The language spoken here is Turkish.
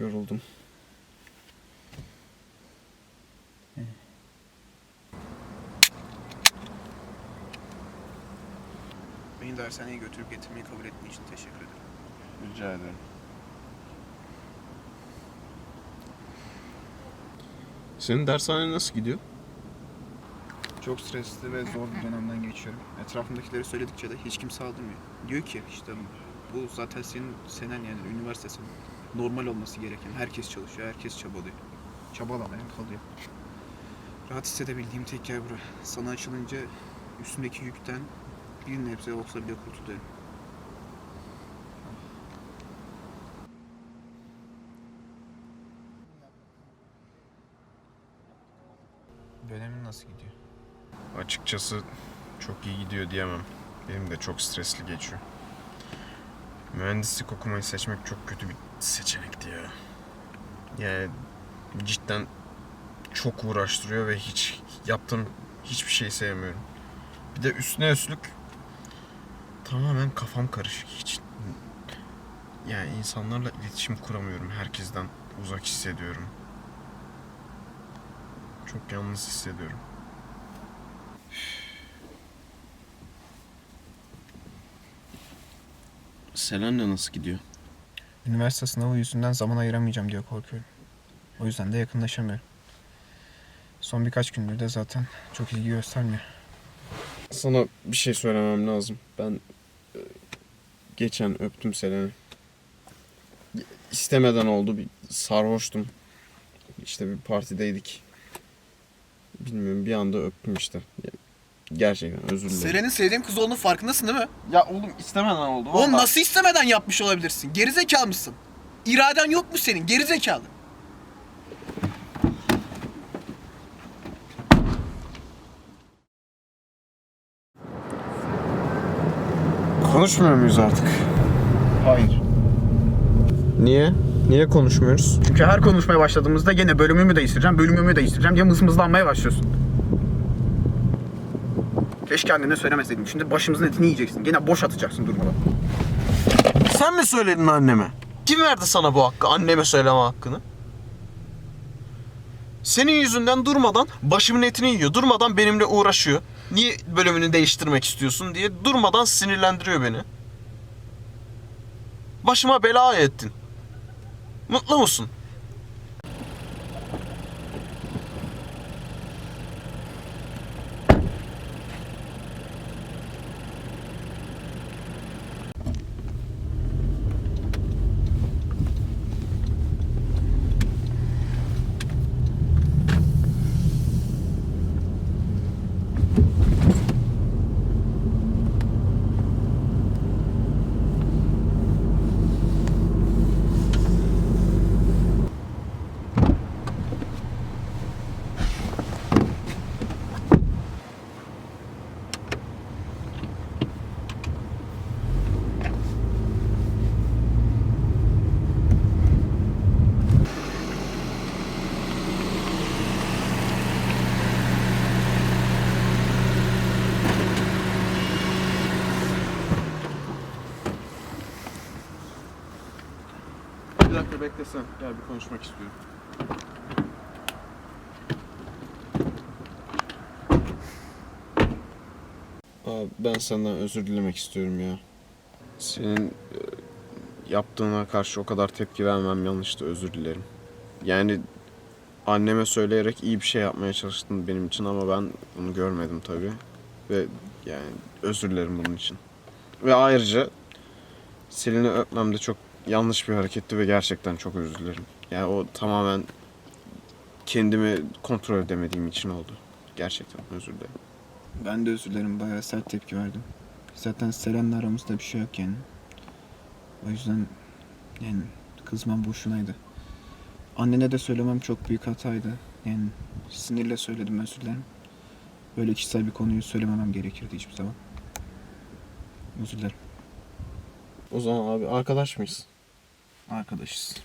yoruldum. Beni dershaneye götürüp getirmeyi kabul ettiğin için teşekkür ederim. Rica ederim. Senin dershane nasıl gidiyor? Çok stresli ve zor bir dönemden geçiyorum. Etrafımdakileri söyledikçe de hiç kimse aldırmıyor. Diyor ki işte bu zaten senin senen yani üniversite senin. Normal olması gereken. Herkes çalışıyor, herkes çabalıyor. Çabalamayan kalıyor. Rahat hissedebildiğim tek yer bura. Sana açılınca üstündeki yükten bir nebze olsa bile kurtuluyorum. Dönemin nasıl gidiyor? Açıkçası çok iyi gidiyor diyemem. Benim de çok stresli geçiyor. Mühendislik okumayı seçmek çok kötü bir seçenekti ya. Yani cidden çok uğraştırıyor ve hiç yaptığım hiçbir şeyi sevmiyorum. Bir de üstüne üstlük tamamen kafam karışık. Hiç yani insanlarla iletişim kuramıyorum. Herkesten uzak hissediyorum. Çok yalnız hissediyorum. Selen'le nasıl gidiyor? Üniversite sınavı yüzünden zaman ayıramayacağım diye korkuyorum. O yüzden de yakınlaşamıyorum. Son birkaç gündür de zaten çok ilgi göstermiyor. Sana bir şey söylemem lazım. Ben e, geçen öptüm Selen'i. İstemeden oldu. Bir sarhoştum. İşte bir partideydik. Bilmiyorum bir anda öptüm işte. Gerçekten özür dilerim. Selen'in sevdiğim kız olduğunun farkındasın değil mi? Ya oğlum istemeden oldu. Oğlum nasıl istemeden yapmış olabilirsin? Gerizekalı mısın? İraden yok mu senin? Gerizekalı. Konuşmuyor muyuz artık? Hayır. Niye? Niye konuşmuyoruz? Çünkü her konuşmaya başladığımızda gene bölümümü değiştireceğim, bölümümü değiştireceğim diye mızmızlanmaya başlıyorsun. Keşke annene söylemeseydim. Şimdi başımızın etini yiyeceksin. Gene boş atacaksın durmadan. Sen mi söyledin anneme? Kim verdi sana bu hakkı? Anneme söyleme hakkını. Senin yüzünden durmadan başımın etini yiyor. Durmadan benimle uğraşıyor. Niye bölümünü değiştirmek istiyorsun diye durmadan sinirlendiriyor beni. Başıma bela ettin. Mutlu musun? Dakika beklesen. Gel bir konuşmak istiyorum. Abi ben senden özür dilemek istiyorum ya. Senin e, yaptığına karşı o kadar tepki vermem yanlıştı özür dilerim. Yani anneme söyleyerek iyi bir şey yapmaya çalıştın benim için ama ben bunu görmedim tabii. Ve yani özür dilerim bunun için. Ve ayrıca Selin'i öpmem de çok yanlış bir hareketti ve gerçekten çok özür dilerim. Yani o tamamen kendimi kontrol edemediğim için oldu. Gerçekten özür dilerim. Ben de özür dilerim. Bayağı sert tepki verdim. Zaten Selen'le aramızda bir şey yok yani. O yüzden yani kızmam boşunaydı. Annene de söylemem çok büyük hataydı. Yani sinirle söyledim özür dilerim. Böyle kişisel bir konuyu söylememem gerekirdi hiçbir zaman. Özür dilerim. O zaman abi arkadaş mıyız? Arkadaşız.